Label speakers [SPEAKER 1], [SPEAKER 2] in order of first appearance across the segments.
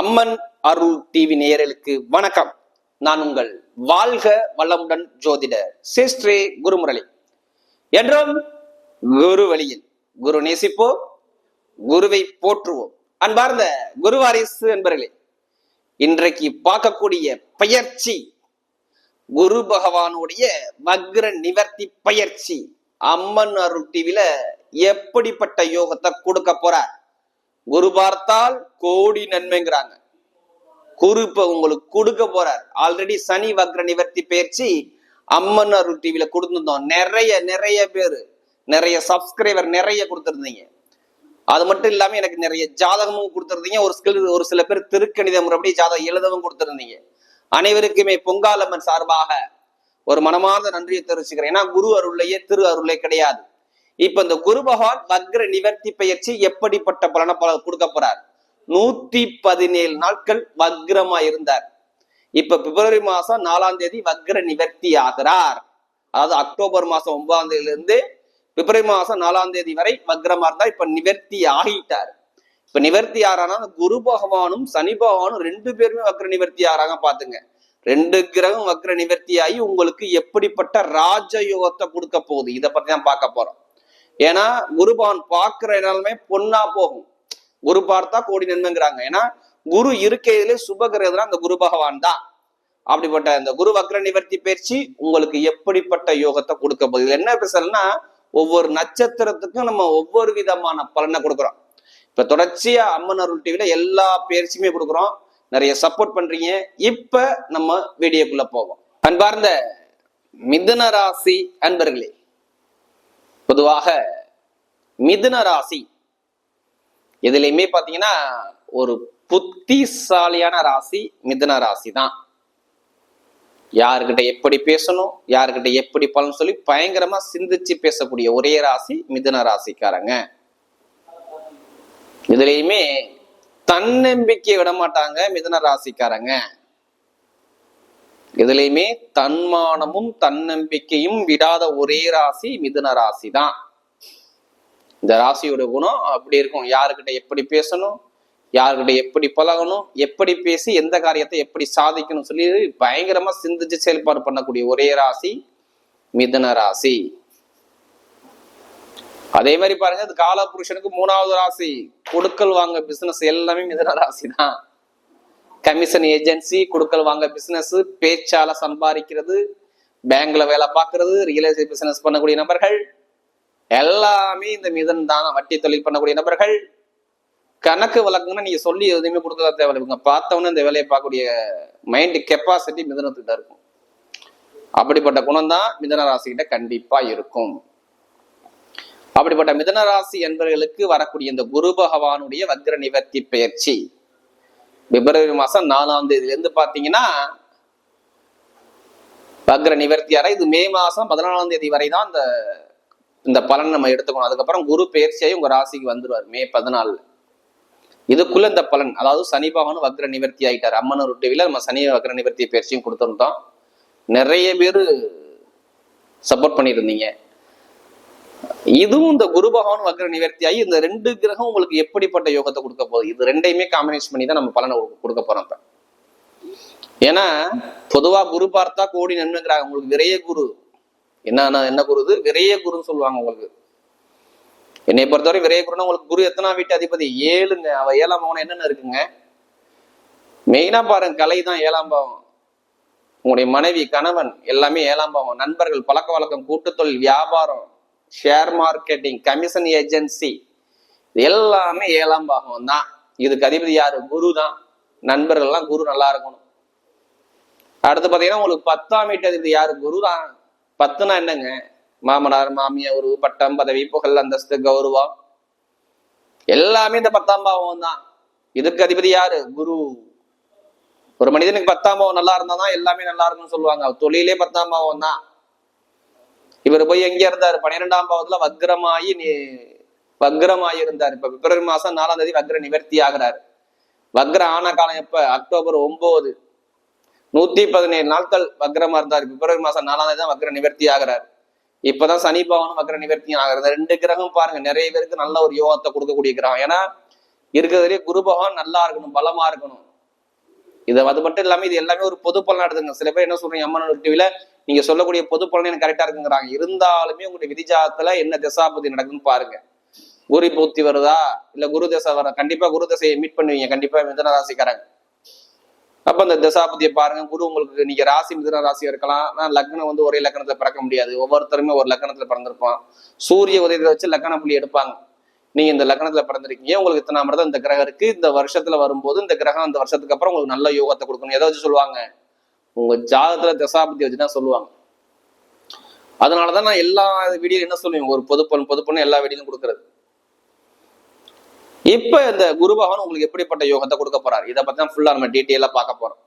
[SPEAKER 1] அம்மன் அருள் TV நேயர்களுக்கு வணக்கம். நான் உங்கள் வாழ்க வளமுடன் ஜோதிடர் சிஸ்ரீ குருமுரளி. என்றும் குரு வழியில் குரு நேசிப்போம் குருவை போற்றுவோம். அன்பார்ந்த குருவாரிசு என்பர்களே இன்றைக்கு பார்க்கக்கூடிய பயிற்சி குரு பகவானுடைய வக்ர நிவர்த்தி பயிற்சி அம்மன் அருள் டிவில எப்படிப்பட்ட யோகத்தை கொடுக்க போறார்? குரு பார்த்தால் கோடி நன்மைங்கிறாங்க. குரு இப்ப உங்களுக்கு கொடுக்க போறார். ஆல்ரெடி சனி வக்ர நிவர்த்தி பயிற்சி அம்மன் அருள் டிவியில கொடுத்துருந்தோம். நிறைய நிறைய பேர் நிறைய சப்ஸ்கிரைபர் நிறைய கொடுத்துருந்தீங்க. அது மட்டும் இல்லாம எனக்கு நிறைய ஜாதகமும் கொடுத்துருந்தீங்க. ஒரு சில ஒரு சில பேர் திருக்கணித முறைப்படி ஜாதகம் எழுதவும் கொடுத்துருந்தீங்க. அனைவருக்குமே பொங்காலம்மன் சார்பாக ஒரு மனமார்ந்த நன்றியை தெரிவிச்சுக்கிறேன். ஏன்னா குரு அருள்லையே திரு அருளே கிடையாது. இப்ப இந்த குரு பகவான் வக்ர நிவர்த்தி பயிற்சி எப்படிப்பட்ட பலனை பல கொடுக்க போறார்? நூத்தி பதினேழு நாட்கள் வக்ரமா இருந்தார். இப்ப பிப்ரவரி மாசம் நாலாம் தேதி வக்ர நிவர்த்தி ஆகிறார். அதாவது அக்டோபர் மாசம் ஒன்பதாம் தேதியில இருந்து பிப்ரவரி மாசம் நாலாம் தேதி வரை வக்ரமா இருந்தார் இப்ப நிவர்த்தி ஆகிட்டார். இப்ப நிவர்த்தி ஆறானா குரு பகவானும் சனி பகவானும் ரெண்டு பேருமே வக்ர நிவர்த்தி ஆறாங்க பாத்துங்க. ரெண்டு கிரகம் வக்ர நிவர்த்தி ஆகி உங்களுக்கு எப்படிப்பட்ட ராஜயோகத்தை கொடுக்க போகுது? இதை பத்தி தான் பார்க்க போறோம். ஏன்னா குருபகவான் பார்க்கிற இடமே பொண்ணா போகும். குரு பார்த்தா கோடி நன்மைங்கிறாங்க. ஏன்னா குரு இருக்கையிலே சுபகிரகம் அந்த குரு பகவான் தான். அப்படிப்பட்ட இந்த குரு வக்ர நிவர்த்தி பயிற்சி உங்களுக்கு எப்படிப்பட்ட யோகத்தை கொடுக்க போகுது? என்ன பேசலன்னா ஒவ்வொரு நட்சத்திரத்துக்கும் நம்ம ஒவ்வொரு விதமான பலனை கொடுக்குறோம். இப்ப தொடர்ச்சியா அம்மன் அருள் டிவில எல்லா பயிற்சியுமே கொடுக்குறோம். நிறைய சப்போர்ட் பண்றீங்க. இப்ப நம்ம வீடியோக்குள்ள போவோம். அன்பார்ந்த மிதுன ராசி அன்பர்களே பொதுவாக மிதுன ராசி. இதுலயுமே பாத்தீங்கன்னா ஒரு புத்திசாலியான ராசி மிதுன ராசி தான் யாருக்கிட்ட எப்படி பேசணும் யாருக்கிட்ட எப்படி பலன் சொல்லி பயங்கரமா சிந்திச்சு பேசக்கூடிய ஒரே ராசி மிதுன ராசிக்காரங்க. இதுலயுமே தன்னம்பிக்கை விட மாட்டாங்க மிதுன ராசிக்காரங்க. இதுலயுமே தன்மானமும் தன்னம்பிக்கையும் விடாத ஒரே ராசி மிதுன ராசி தான் இந்த ராசியோட குணம் அப்படி இருக்கும். யாருக்கிட்ட எப்படி பேசணும் யாருக்கிட்ட எப்படி பழகணும் எப்படி பேசி எந்த காரியத்தை எப்படி சாதிக்கணும் சொல்லி பயங்கரமா சிந்திச்சு செயல்பாடு பண்ணக்கூடிய ஒரே ராசி மிதுன ராசி. அதே மாதிரி பாருங்க இது காலபுருஷனுக்கு மூணாவது ராசி. கொடுக்கல் வாங்க பிசினஸ் எல்லாமே மிதுன ராசி தான் கமிஷன் ஏஜென்சி கொடுக்கல் வாங்க பிசினஸ் பேச்சால சம்பாதிக்கிறது பேங்க்ல வேலை பார்க்கறது ரியல் எஸ்டேட் பிசினஸ் பண்ணக்கூடிய நபர்கள் எல்லாமே இந்த மிதன் தான் வட்டி தொழில் பண்ணக்கூடிய நபர்கள். கணக்கு வழக்குன்னா நீங்க சொல்லி எதுவுமே கொடுக்க தேவையில்லை. இவங்க பார்த்தவொன்னே இந்த வேலையை பார்க்கக்கூடிய மைண்ட் கெப்பாசிட்டி மிதனத்துக்கு தான் இருக்கும். அப்படிப்பட்ட குணம் தான் மிதன ராசிகிட்ட கண்டிப்பா இருக்கும். அப்படிப்பட்ட மிதன ராசி என்பவர்களுக்கு வரக்கூடிய இந்த குரு பகவானுடைய வக்ர நிவர்த்தி பயிற்சி. பிப்ரவரி மாசம் நாலாம் தேதியிலேருந்து பார்த்தீங்கன்னா பாத்தீங்கன்னா நிவர்த்தி அறை இது மே மாசம் பதினாலாம் தேதி வரை தான் இந்த இந்த பலன் நம்ம எடுத்துக்கணும். அதுக்கப்புறம் குரு பயிற்சியாகி உங்கள் ராசிக்கு வந்துடுவார் மே பதினாலு. இதுக்குள்ள இந்த பலன் அதாவது சனி பகவான் வக்ர நிவர்த்தி ஆகிட்டார் அம்மன் ரொட்டியில் நம்ம சனி வக்ர நிவர்த்தி பயிற்சியும் கொடுத்துருந்தோம். நிறைய பேர் சப்போர்ட் பண்ணியிருந்தீங்க. இதுவும் இந்த குரு பகவான் வக்ர நிவர்த்தி ஆகி இந்த ரெண்டு கிரகம் உங்களுக்கு எப்படிப்பட்ட யோகத்தை கொடுக்க போகுது? இது ரெண்டையுமே காம்பினேஷன் பண்ணி தான் நம்ம பலனை கொடுக்க போறோம் இப்ப. ஏன்னா பொதுவா குரு பார்த்தா கோடி நன்மைங்கிறாங்க. உங்களுக்கு விரைய குரு. என்ன என்ன குரு இது? விரைய குருன்னு சொல்லுவாங்க உங்களுக்கு. என்னை பொறுத்தவரை விரைய குருன்னா உங்களுக்கு குரு எத்தனா வீட்டு அதிபதி? ஏழுங்க. அவ ஏழாம் பவனம் என்னென்ன இருக்குங்க? மெயினா பாருங்க கலை தான் ஏழாம் பாவம் உங்களுடைய மனைவி கணவன் எல்லாமே ஏழாம் பாவம் நண்பர்கள் பழக்க வழக்கம் கூட்டுத்தொழில் வியாபாரம் ஷேர் மார்க்கெட்டிங் கமிஷன் ஏஜென்சி இது எல்லாமே ஏழாம் பாகம் தான். இதுக்கு அதிபதி யாரு? குரு தான். நண்பர்கள்லாம் குரு நல்லா இருக்கணும். அடுத்து பார்த்தீங்கன்னா உங்களுக்கு பத்தாம் வீட்டு அதிபதி யாரு? குரு தான். பத்துனா என்னங்க? மாமனார் மாமியார் ஒரு பட்டம் பதவி புகழ் அந்தஸ்து கௌரவம். எல்லாமே இந்த பத்தாம் பாவம் தான். இதுக்கு அதிபதி யாரு? குரு. ஒரு மனிதனுக்கு பத்தாம் பாவம் நல்லா இருந்தா தான் எல்லாமே நல்லா இருக்கும்னு சொல்லுவாங்க. தொழிலே பத்தாம் பாவம் தான். இவர் போய் எங்க இருந்தாரு? பன்னிரெண்டாம் பாவத்துல வக்ரமாயி நீ வக்ரமாயி இருந்தார் இப்ப பிப்ரவரி மாசம் நாலாம் தேதி வக்ர நிவர்த்தி ஆகிறாரு. வக்ர ஆன காலம் எப்ப? அக்டோபர் ஒன்பது நூத்தி பதினேழு நாட்கள் வக்ரமா இருந்தார். பிப்ரவரி மாசம் நாலாம் தேதி தான் வக்ர நிவர்த்தி ஆகிறாரு. இப்பதான் சனி பவனும் வக்ர நிவர்த்தியும் ஆகிறது ரெண்டு கிரகம் பாருங்க நிறைய பேருக்கு நல்ல ஒரு யோகத்தை கொடுக்கக்கூடிய கிரகம். ஏன்னா இருக்கிறதுலேயே குரு பகவான் நல்லா இருக்கணும் பலமா இருக்கணும். இது அது மட்டும் இல்லாம இது எல்லாமே ஒரு பொது பலன் எடுத்துங்க சில பேர் என்ன சொல்றீங்க அம்மன் டிவில நீங்க சொல்லக்கூடிய பொது பலன் எனக்கு கரெக்டா இருக்குங்கிறாங்க. இருந்தாலுமே உங்களுடைய விதிஜாதத்துல என்ன திசாபதி நடக்குதுன்னு பாருங்க. குரு பூத்தி வருதா? இல்ல குரு தசை வர கண்டிப்பா குரு தசையை மீட் பண்ணுவீங்க. கண்டிப்பா மிதன ராசிக்காரங்க. அப்ப அந்த தசாபதியை பாருங்க. குரு உங்களுக்கு நீங்க ராசி மிதன ராசியா இருக்கலாம். ஆனா லக்னம் வந்து ஒரே லக்னத்துல பிறக்க முடியாது. ஒவ்வொருத்தருமே ஒரு லக்னத்துல பிறந்திருப்பான். சூரிய உதயத்தை வச்சு லக்ன புள்ளி எடுப்பாங்க. நீங்க இந்த லக்னத்துல பிறந்திருக்கீங்க. உங்களுக்கு இத்தனை அமிர்தம்? இந்த கிரகம் இருக்கு. இந்த வருஷத்துல வரும்போது இந்த கிரகம் இந்த வருஷத்துக்கு அப்புறம் உங்களுக்கு நல்ல யோகத்தை கொடுக்கணும். எதை வச்சு சொல்லுவாங்க? உங்க ஜாதகத்துல தசாபதி வச்சுதான் சொல்லுவாங்க. அதனாலதான் நான் எல்லா வீடியோ என்ன சொல்லுவேன் ஒரு பொது பொண்ணு பொது பொண்ணு எல்லா வீடியும் கொடுக்கறது. இப்ப இந்த குரு பகவான் உங்களுக்கு எப்படிப்பட்ட யோகத்தை கொடுக்க போறாரு? இதை பத்தி தான் ஃபுல்லா நம்ம டீட்டெயிலா பார்க்க போறோம்.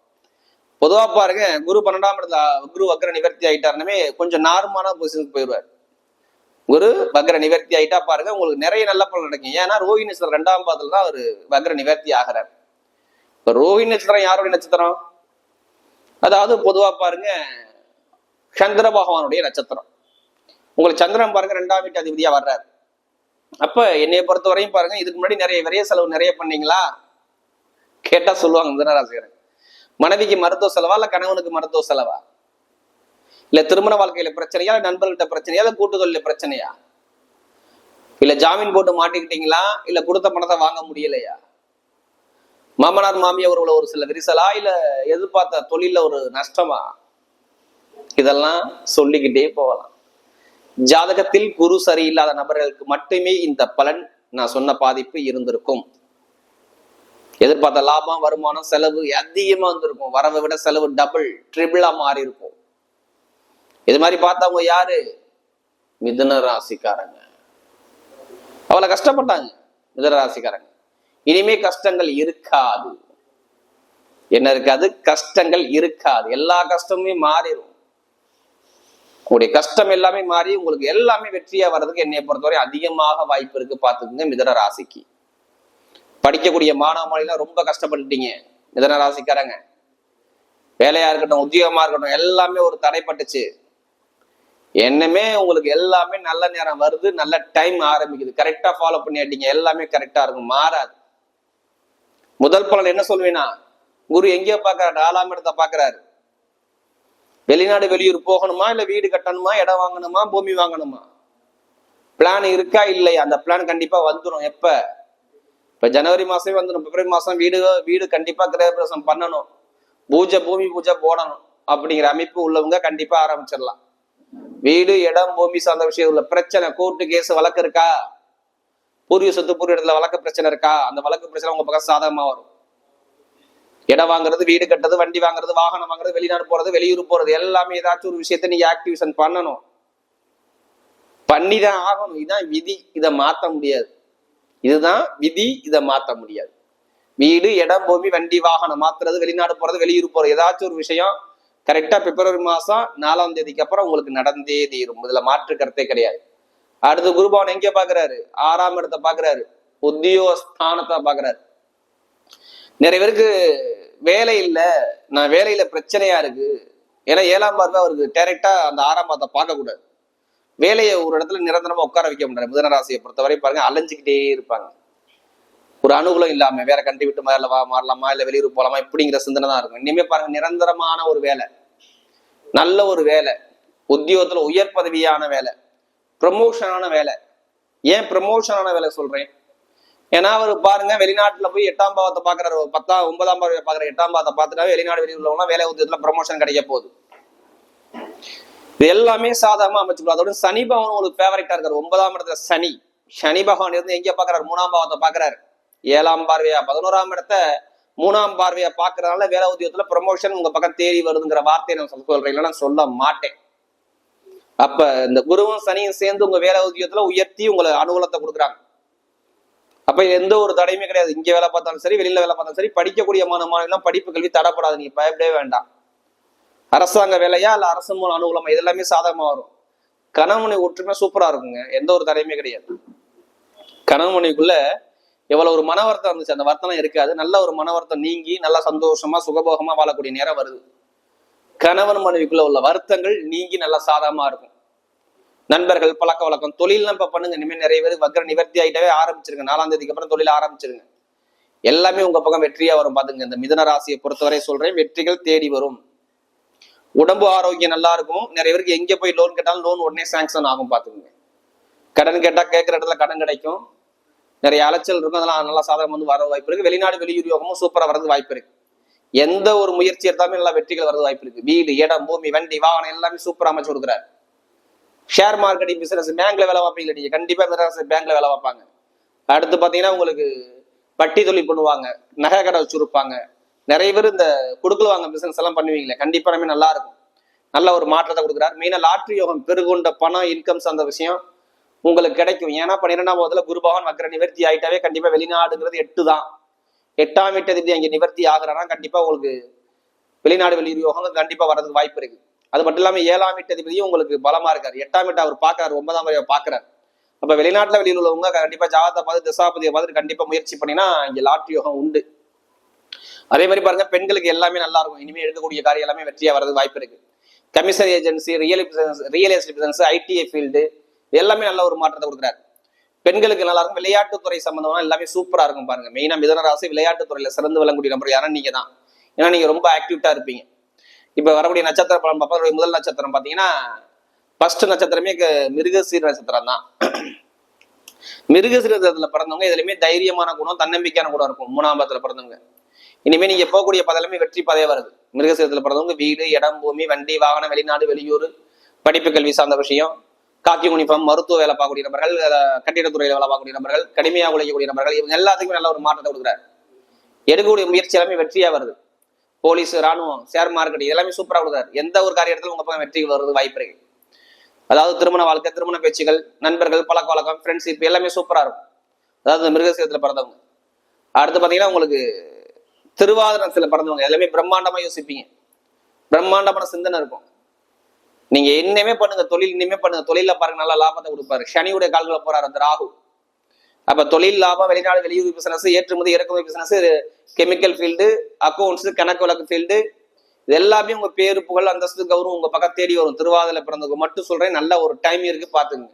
[SPEAKER 1] பொதுவா பாருங்க குரு பன்னெண்டாம் இடத்துல குரு வக்ர நிவர்த்தி ஆயிட்டாருனுமே கொஞ்சம் நார்மலான பொசிஷனுக்கு போயிடுவார் குரு வக்ர நிவர்த்தி ஆயிட்டா பாருங்க உங்களுக்கு நிறைய நல்ல பலன் நடக்கும் ஏன்னா ரோஹிணி நட்சத்திரம் ரெண்டாம் பாதத்துல தான் அவர் வக்ர நிவர்த்தி ஆகிறார். இப்ப ரோஹிணி நட்சத்திரம் யாருடைய நட்சத்திரம்? அதாவது பொதுவாக பாருங்க சந்திர பகவானுடைய நட்சத்திரம். உங்களுக்கு சந்திரன் பாருங்க ரெண்டாம் வீட்டு அதிபதியா வர்றாரு. அப்ப என்னைய பொறுத்த வரையும் பாருங்க இதுக்கு முன்னாடி நிறைய விரைய செலவு நிறைய பண்ணீங்களா? கேட்டா சொல்லுவாங்க மிதனராசிகரன் மனைவிக்கு மருத்துவ செலவா இல்ல கணவனுக்கு மருத்துவ செலவா? இல்ல திருமண வாழ்க்கையில பிரச்சனையா நண்பர்கள்ட்ட பிரச்சனையா இல்ல கூட்டுதொழில பிரச்சனையா? இல்ல ஜாமீன் போட்டு மாட்டிக்கிட்டீங்களா? இல்ல கொடுத்த பணத்தை வாங்க முடியலையா? மாமனார் மாமியார் ஒரு சில விரிசலா இல்ல எதிர்பார்த்த தொழில ஒரு நஷ்டமா? இதெல்லாம் சொல்லிக்கிட்டே போகலாம். ஜாதகத்தில் குரு சரியில்லாத நபர்களுக்கு மட்டுமே இந்த பலன் நான் சொன்ன பாதிப்பு இருந்திருக்கும். எதிர்பார்த்த லாபம் வருமானம் செலவு அதிகமா இருந்திருக்கும் வரவை விட செலவு டபுள் ட்ரிபிளா மாறி இருக்கும் இது மாதிரி பார்த்தவங்க யாரு? மிதுன ராசிக்காரங்க. அவ்வளவு கஷ்டப்பட்டாங்க மிதுன ராசிக்காரங்க. இனிமே கஷ்டங்கள் இருக்காது. என்ன இருக்காது? கஷ்டங்கள் இருக்காது. எல்லா கஷ்டமுமே மாறிடும் உங்களுடைய கஷ்டம் எல்லாமே மாறி உங்களுக்கு எல்லாமே வெற்றியா வர்றதுக்கு என்னை பொறுத்தவரை அதிகமாக வாய்ப்பு இருக்கு. பார்த்துக்குங்க மிதன ராசிக்கு. படிக்கக்கூடிய மாணவ மாணவிலாம் ரொம்ப கஷ்டப்பட்டுட்டீங்க. மிதன ராசிக்காரங்க. வேலையா இருக்கட்டும் உத்தியோகமா இருக்கட்டும் எல்லாமே ஒரு தடைப்பட்டுச்சு. என்னமே உங்களுக்கு எல்லாமே நல்ல நேரம் வருது நல்ல டைம் ஆரம்பிக்குது. கரெக்டா ஃபாலோ பண்ணிட்டீங்க எல்லாமே கரெக்டா இருக்கும். மாறாது. முதல் பலன் என்ன சொல்லுவேன்னா குரு எங்கேயோ பாக்குறாரு நாலாம் இடத்தை பாக்குறாரு வெளிநாடு வெளியூர் போகணுமா இல்ல வீடு கட்டணுமா இடம் வாங்கணுமா பூமி வாங்கணுமா? பிளான் இருக்கா இல்லையா? அந்த பிளான் கண்டிப்பா வந்துடும் எப்ப? இப்ப ஜனவரி மாசமே வந்துடும் பிப்ரவரி மாசம் வீடு வீடு கண்டிப்பா கிரகப்பிரவேசம் பண்ணணும். பூஜை பூமி பூஜை போடணும். அப்படிங்கிற அமைப்பு உள்ளவங்க கண்டிப்பா ஆரம்பிச்சிடலாம். வீடு இடம் பூமி சார்ந்த விஷயம் உள்ள பிரச்சனை கோர்ட்டு கேஸ் வழக்கு இருக்கா? பூர்வீக சொத்து பூர்வ இடத்துல வழக்கு பிரச்சனை இருக்கா? அந்த வழக்கு பிரச்சனை உங்க பக்கம் சாதகமா வரும். இடம் வாங்குறது வீடு கட்டுறது வண்டி வாங்குறது வாகனம் வாங்குறது வெளிநாடு போறது வெளியூர் போறது எல்லாமே ஏதாச்சும் ஒரு விஷயத்த நீங்க ஆக்டிவேஷன் பண்ணணும். பண்ணிதான் ஆகணும். இதுதான் விதி. இதை மாத்த முடியாது. இதுதான் விதி. இதை மாத்த முடியாது. வீடு இடம் பூமி வண்டி வாகனம் மாத்துறது வெளிநாடு போறது வெளியூர் போறது ஏதாச்சும் ஒரு விஷயம் கரெக்டா பிப்ரவரி மாசம் நாலாம் தேதிக்கு அப்புறம் உங்களுக்கு நடந்தே தீரும். இதுல மாற்று கருத்தே கிடையாது. அடுத்து குருபவன் எங்க பாக்குறாரு ஆறாம் இடத்தை பாக்குறாரு உத்தியோகஸ்தானத்தை பாக்குறாரு நிறைய பேருக்கு வேலை இல்லை. நான் வேலையில பிரச்சனையா இருக்கு. ஏன்னா ஏழாம் பார்வை அவருக்கு டைரக்டா அந்த ஆறாம் பாதத்தை பார்க்கக்கூடாது. வேலையை ஒரு இடத்துல நிரந்தரமா உட்கார வைக்க முடியாது. மிதன ராசியை பொறுத்தவரை பாருங்க அலைஞ்சுக்கிட்டே இருப்பாங்க. ஒரு அனுகூலம் இல்லாம வேற கண்டி விட்டு மாறலவா மாறலாமா? இல்ல வெளியூர் போலாமா? இப்படிங்கிற சிந்தனை தான் இருக்கும். இனிமே பாருங்க நிரந்தரமான ஒரு வேலை. நல்ல ஒரு வேலை. உத்தியோகத்துல உயர் பதவியான வேலை. ப்ரமோஷனான வேலை. ஏன் ப்ரமோஷனான வேலை சொல்றேன்? ஏன்னா அவர் பாருங்க வெளிநாட்டுல போய் எட்டாம் பாவத்தை பாக்குறாரு பத்தாம் ஒன்பதாம் பாவத்தை பாக்குற எட்டாம் பாவத்தை பார்த்துட்டாவே வெளிநாடு வெளியூர்ல வேலை உத்தியத்துல ப்ரமோஷன் கிடைக்க போகுது. இது எல்லாமே சாதாரணமா அமைச்சுக்கலாம் அதோட சனி பகவான் உங்களுக்கு ஃபேவரட்டா இருக்காரு. ஒன்பதாம் இடத்துல சனி. சனி பகவான் இருந்து எங்க பாக்குறாரு மூணாம் பாவத்தை பாக்குறாரு ஏழாம் பார்வையா? பதினோராம் இடத்த மூணாம் பார்வையா பாக்குறதுனால வேலை உத்தியோகத்துல ப்ரமோஷன் உங்க பக்கம் தேடி வருதுங்கிற வார்த்தையை நான் சொல்கிறேன் சொல்றேன். இல்லைன்னா சொல்ல மாட்டேன். அப்ப இந்த குருவும் சனியும் சேர்ந்து உங்க வேலை உத்தியோகத்துல உயர்த்தி உங்களை அனுகூலத்தை கொடுக்குறாங்க. அப்ப எந்த ஒரு தடையுமே கிடையாது. இங்க வேலை பார்த்தாலும் சரி வெளியில வேலை பார்த்தாலும் சரி படிக்கக்கூடிய மாணவர்கள் படிப்பு கல்வி தடப்படாது நீங்க பயப்படவே வேண்டாம். அரசாங்க வேலையா இல்ல அரசு மூலம் அனுகூலமா? இது எல்லாமே சாதகமா வரும். கணவனை ஒற்றுமை சூப்பரா இருக்குங்க. எந்த ஒரு தடையுமே கிடையாது. கணவனைக்குள்ள எவ்வளவு ஒரு மன வருத்தம் இருந்துச்சு. அந்த வருத்தம் இருக்காது. நல்ல ஒரு மன வருத்தம் நீங்கி நல்லா சந்தோஷமா சுகபோகமா வாழக்கூடிய நேரம் வருது. கணவன் மனைவிக்குள்ள உள்ள வருத்தங்கள் நீங்கி நல்லா சாதகமா இருக்கும். நண்பர்கள் பழக்க வழக்கம் தொழில்லாம் இப்ப பண்ணுங்க. இனிமேல் நிறைய பேர் வக்ர நிவர்த்தி ஆகிட்டாவே ஆரம்பிச்சிருங்க. நாலாம் தேதிக்கு அப்புறம் தொழில் ஆரம்பிச்சிருங்க. எல்லாமே உங்க பக்கம் வெற்றியா வரும் பாத்துங்க. இந்த மிதன ராசியை பொறுத்தவரை சொல்றேன் வெற்றிகள் தேடி வரும். உடம்பு ஆரோக்கியம் நல்லா இருக்கும். நிறைய பேருக்கு எங்க போய் லோன் கேட்டாலும் லோன் உடனே சாங்ஷன் ஆகும் பாத்துக்கோங்க. கடன் கேட்டா கேட்கிற இடத்துல கடன் கிடைக்கும். நிறைய அலைச்சல் இருக்கும். அதெல்லாம் நல்லா சாதகம் வந்து வர வாய்ப்பு இருக்கு. வெளிநாடு வெளியுரியோகமும் சூப்பரா வரது வாய்ப்பு இருக்கு. எந்த ஒரு முயற்சி எடுத்தாலுமே நல்லா வெற்றிகள் வரது வாய்ப்பு இருக்கு. வீடு இடம் பூமி வண்டி வாகனம் எல்லாமே சூப்பரா அமைச்சு கொடுக்குறாரு. ஷேர் மார்க்கெட்டிங் பிசினஸ் பேங்க்ல வேலை பார்ப்பீங்க நீங்க கண்டிப்பா பேங்க்ல வேலை பார்ப்பாங்க. அடுத்து பாத்தீங்கன்னா உங்களுக்கு வட்டி தொழில் பண்ணுவாங்க. நகை கடை வச்சிருப்பாங்க நிறைய பேர் இந்த கொடுக்கல வாங்க பிசினஸ் எல்லாம் பண்ணுவீங்களே கண்டிப்பா நம்ம நல்லா இருக்கும். நல்ல ஒரு மாற்றத்தை கொடுக்குறாரு. மெயினா லாட்ரி யோகம் பெருகொண்ட பணம் இன்கம்ஸ் அந்த விஷயம் உங்களுக்கு கிடைக்கும். ஏன்னா பன்னிரெண்டாம் போதுல குரு பகவான் வக்கர நிவர்த்தி ஆயிட்டாவே கண்டிப்பா வெளிநாடுங்கிறது எட்டு தான் எட்டாம் வீட்டதிபதி அங்கே நிவர்த்தி ஆகுறானா கண்டிப்பா உங்களுக்கு வெளிநாடு வெளியூர் யோகம் கண்டிப்பா வர்றதுக்கு வாய்ப்பு இருக்கு. அது மட்டும் இல்லாம ஏழாம் வீட்டதிபதியும் உங்களுக்கு பலமா இருக்காரு. எட்டாம் வீட்டை அவர் பாக்குறாரு ஒன்பதாம் வரையை பாக்குறாரு அப்ப வெளிநாட்டுல வெளியில் உள்ளவங்க கண்டிப்பா ஜாதகத்தை பார்த்து திசாபதியை பார்த்து கண்டிப்பா முயற்சி பண்ணினா இங்க லாட்ரி யோகம் உண்டு. அதே மாதிரி பாருங்க பெண்களுக்கு எல்லாமே நல்லா இருக்கும். இனிமேல் எடுக்கக்கூடிய காரியம் எல்லாமே வெற்றியா வர்றதுக்கு வாய்ப்பு இருக்கு. Commission agency real real estate business ITI field எல்லாமே நல்ல ஒரு மாற்றத்தை கொடுக்குறாரு. பெண்களுக்கு நல்லா இருக்கும். விளையாட்டுத்துறை சம்பந்தமா எல்லாமே சூப்பரா இருக்கும் பாருங்க. மெயினா மிதனராசி விளையாட்டுத்துறையில சிறந்து விளங்கக்கூடிய நம்பர் யாரும் நீங்க தான். ஏன்னா நீங்க ரொம்ப ஆக்டிவிட்டா இருப்பீங்க. இப்ப வரக்கூடிய நட்சத்திர பலம் பார்ப்பா முதல் நட்சத்திரம் பாத்தீங்கன்னா ஃபர்ஸ்ட் நட்சத்திரமே க- மிருகசீர நட்சத்திரம் தான். மிருகசீரத்துல பிறந்தவங்க இதுலயுமே தைரியமான குணம் தன்னம்பிக்கையான குணம் இருக்கும். மூணாம் பாதத்துல பிறந்தவங்க. இனிமே நீங்க போகக்கூடிய பதவியுமே வெற்றி பதவியே வருது. மிருகசீரத்துல பிறந்தவங்க வீடு இடம் பூமி வண்டி வாகனம் வெளிநாடு வெளியூர் படிப்பு கல்வி சார்ந்த விஷயம். காக்கி யூனிஃபார்ம் மருத்துவ வேலை பார்க்கக்கூடிய நபர்கள் கட்டிடத்துறையில் கட்டிடத்துறையில வேலை பார்க்கக்கூடிய நபர்கள் கடுமையாக உழைக்கக்கூடிய நபர்கள் இவங்க எல்லாத்துக்குமே நல்ல ஒரு மாற்றத்தை கொடுக்குறாரு. எடுக்கக்கூடிய முயற்சி எல்லாமே வெற்றியா வருது. போலீஸ் ராணுவம் ஷேர் மார்க்கெட் இதெல்லாமே சூப்பராக கொடுக்குறாரு. எந்த ஒரு காரியத்திலும் உங்க பக்கம் வெற்றி வருது வாய்ப்பு இருக்கு. அதாவது திருமண வாழ்க்கை திருமண பேச்சுகள் நண்பர்கள் பழக்க வழக்கம் ஃப்ரெண்ட்ஷிப் எல்லாமே சூப்பராக இருக்கும். அதாவது மிருகசீரத்துல பிறந்தவங்க. அடுத்து பார்த்தீங்கன்னா உங்களுக்கு திருவாதிரத்தில் பிறந்தவங்க. எல்லாமே பிரம்மாண்டமாக யோசிப்பீங்க. பிரம்மாண்டமான சிந்தனை இருக்கும். நீங்க என்னமே பண்ணுங்க தொழில் இனிமே பண்ணுங்க. தொழில பாருங்க நல்லா லாபத்தை கொடுப்பாரு. சனியுடைய கால்களை போறாரு அந்த ராகு. அப்ப தொழில் லாபம் வெளிநாடு வெளியூர் பிசினஸ் ஏற்றுமதி இறக்குமதி பிசினஸ் கெமிக்கல் ஃபீல்டு அக்கௌண்ட்ஸ் கணக்கு வழக்கு ஃபீல்டு இது எல்லாமே உங்க பேரு புகழ் அந்தஸ்து கௌரவம் உங்க பக்கம் தேடி வரும். திருவாதிரை பிறந்தவங்க மட்டும் சொல்றேன் நல்ல ஒரு டைம் இருக்கு பாத்துங்க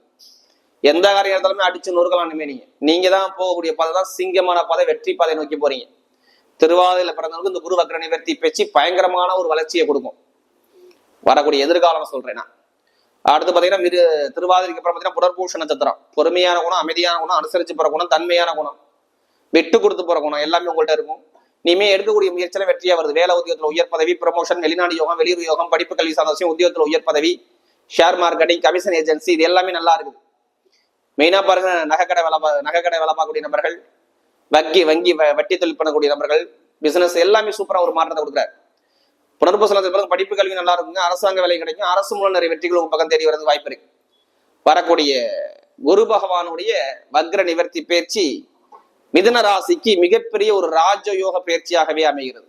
[SPEAKER 1] எந்த காரியம் இருந்தாலுமே அடிச்சு நொறுக்கலாம்னுமே நீங்க நீங்க. தான் போகக்கூடிய பாதை தான் சிங்கமான பாதை வெற்றி பாதை நோக்கி போறீங்க. திருவாதிரையில பிறந்தவங்களுக்கு இந்த குரு வக்ர நிவர்த்தி பேச்சு பயங்கரமான ஒரு வளர்ச்சியை கொடுக்கும். வரக்கூடிய எதிர்காலம் சொல்றேன் நான். அடுத்து பார்த்தீங்கன்னா மிரு திருவாதிரைக்கு அப்புறம் பார்த்தீங்கன்னா புனர்பூஷ நட்சத்திரம். பொறுமையான குணம் அமைதியான குணம் அனுசரிச்சு போற குணம் தன்மையான குணம். விட்டு கொடுத்து போற குணம் எல்லாமே உங்கள்கிட்ட இருக்கும். இனிமே எடுக்கக்கூடிய முயற்சியில வெற்றியா வருது. வேலை உத்தியோகத்துல உயர் பதவி ப்ரமோஷன் வெளிநாடு யோகம் வெளியூர் யோகம் படிப்பு கல்வி சந்தோஷம் உத்தியோகத்துல உயர் பதவி ஷேர் மார்க்கெட்டிங் கமிஷன் ஏஜென்சி இது எல்லாமே நல்லா இருக்குது. மெயினா பாருங்க நகைக்கடை வேலை பா- நகைக்கடை வேலை பார்க்கக்கூடிய நபர்கள் வங்கி வங்கி வ- வட்டி தொழில் பண்ணக்கூடிய நபர்கள் பிசினஸ் எல்லாமே சூப்பரா ஒரு மாற்றத்தை கொடுக்குறாரு. புனர்பூசலத்துக்கு பிறகு படிப்பு கல்வி நல்லா இருக்குங்க அரசாங்க வேலை கிடைக்கும். அரசு மூலம் நிறைய வெற்றிகள் உங்க பக்கம் தேடி வரது வாய்ப்பு இருக்கு. வரக்கூடிய குரு பகவானுடைய வக்ர நிவர்த்தி பயிற்சி மிதன ராசிக்கு மிகப்பெரிய ஒரு ராஜயோக பயிற்சியாகவே அமைகிறது.